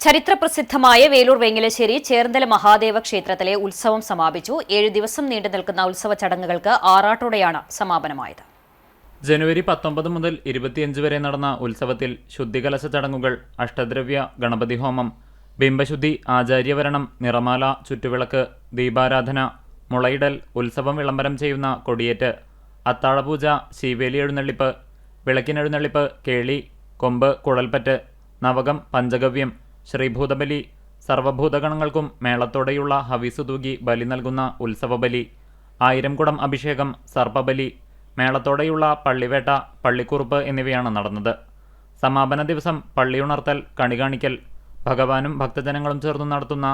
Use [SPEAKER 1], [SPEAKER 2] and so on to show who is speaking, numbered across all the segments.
[SPEAKER 1] ചരിത്രപ്രസിദ്ധമായ വേലൂർ വെങ്ങലശ്ശേരി ചേർന്തല മഹാദേവ ക്ഷേത്രത്തിലെ ഉത്സവം സമാപിച്ചു. ഏഴു ദിവസം നീണ്ടു നിൽക്കുന്ന ഉത്സവ ചടങ്ങുകൾക്ക് ആറാട്ടോടെയാണ് സമാപനമായത്.
[SPEAKER 2] ജനുവരി പത്തൊമ്പത് മുതൽ ഇരുപത്തിയഞ്ച് വരെ നടന്ന ഉത്സവത്തിൽ ശുദ്ധികലശ ചടങ്ങുകൾ അഷ്ടദ്രവ്യ ഗണപതി ഹോമം ബിംബശുദ്ധി ആചാര്യവരണം നിറമാല ചുറ്റുവിളക്ക് ദീപാരാധന മുളയിടൽ ഉത്സവം വിളംബരം ചെയ്യുന്ന കൊടിയേറ്റ് അത്താഴപൂജ ശീവേലി എഴുന്നള്ളിപ്പ് വിളക്കിനെഴുന്നള്ളിപ്പ് കേളി കൊമ്പ് കുഴൽപ്പറ്റ് നവകം പഞ്ചഗവ്യം ശ്രീഭൂതബലി. സർവഭൂതഗണങ്ങൾക്കും മേളത്തോടെയുള്ള ഹവിസു തൂകി ബലി നൽകുന്ന ഉത്സവബലി. ആയിരം കുടം അഭിഷേകം സർപ്പബലി മേളത്തോടെയുള്ള പള്ളിവേട്ട പള്ളിക്കുറുപ്പ് എന്നിവയാണ് നടന്നത്. സമാപന ദിവസം പള്ളിയുണർത്തൽ കണികാണിക്കൽ. ഭഗവാനും ഭക്തജനങ്ങളും ചേർന്ന് നടത്തുന്ന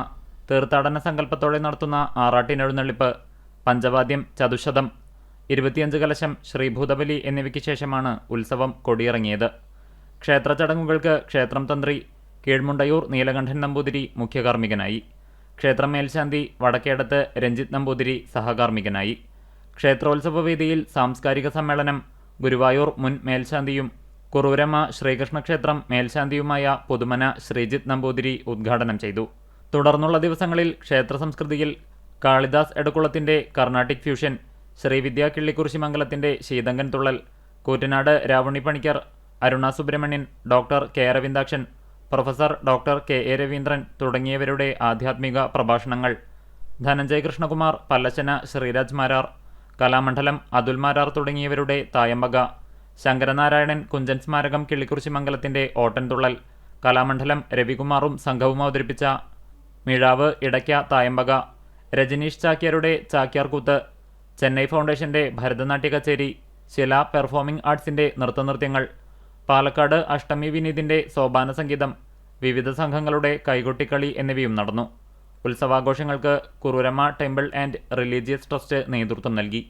[SPEAKER 2] തീർത്ഥാടന സങ്കല്പത്തോടെ നടത്തുന്ന ആറാട്ടിനെഴുന്നള്ളിപ്പ് പഞ്ചവാദ്യം ചതുശതം. ഇരുപത്തിയഞ്ച് കലശം ശ്രീഭൂതബലി എന്നിവയ്ക്ക് ശേഷമാണ് ഉത്സവം കൊടിയിറങ്ങിയത്. ക്ഷേത്ര ചടങ്ങുകൾക്ക് ക്ഷേത്രം തന്ത്രി കീഴ്മുണ്ടയൂർ നീലകണ്ഠൻ നമ്പൂതിരി മുഖ്യകാർമ്മികനായി. ക്ഷേത്രം മേൽശാന്തി വടക്കേടത്ത് രഞ്ജിത്ത് നമ്പൂതിരി സഹകാർമ്മികനായി. ക്ഷേത്രോത്സവ വേദിയിൽ സാംസ്കാരിക സമ്മേളനം ഗുരുവായൂർ മുൻ മേൽശാന്തിയും കുറൂരമ്മ ശ്രീകൃഷ്ണ ക്ഷേത്രം മേൽശാന്തിയുമായ പുതുമന ശ്രീജിത്ത് നമ്പൂതിരി ഉദ്ഘാടനം ചെയ്തു. തുടർന്നുള്ള ദിവസങ്ങളിൽ ക്ഷേത്ര സംസ്കൃതിയിൽ കാളിദാസ് എടക്കുളത്തിന്റെ Carnatic fusion Srividya Killikkurissi മംഗലത്തിന്റെ Seethankan Thullal Koottanad Ravani Panicker Aruna Subramanian doctor K Aravindakshan professor doctor K A Raveendran തുടങ്ങിയവരുടെ ആധ്യാത്മിക പ്രഭാഷണങ്ങൾ. ധനഞ്ജയ് കൃഷ്ണകുമാർ പല്ലശന ശ്രീരാജ് മാരാർ കലാമണ്ഡലം അതുൽ മാരാർ തുടങ്ങിയവരുടെ തായമ്പക ശങ്കരനാരായണൻ കുഞ്ചൻ സ്മാരകം കിള്ളിക്കുറിശി മംഗലത്തിന്റെ ഓട്ടൻതുള്ളൽ കലാമണ്ഡലം രവികുമാറും സംഘവും അവതരിപ്പിച്ച മിഴാവ് ഇടയ്ക്ക തായമ്പക രജനീഷ് ചാക്യാരുടെ ചാക്യാർകൂത്ത് ചെന്നൈ ഫൗണ്ടേഷന്റെ ഭരതനാട്യ കച്ചേരി ശില പെർഫോമിംഗ് ആർട്സിന്റെ നൃത്തനൃത്യങ്ങൾ പാലക്കാട് അഷ്ടമി വിനീതിന്റെ സോപാന സംഗീതം വിവിധ സംഘങ്ങളുടെ കൈകൊട്ടിക്കളി എന്നിവയും നടന്നു. ഉത്സവാഘോഷങ്ങൾക്ക് Kururamma temple and religious trust നേതൃത്വം നൽകി.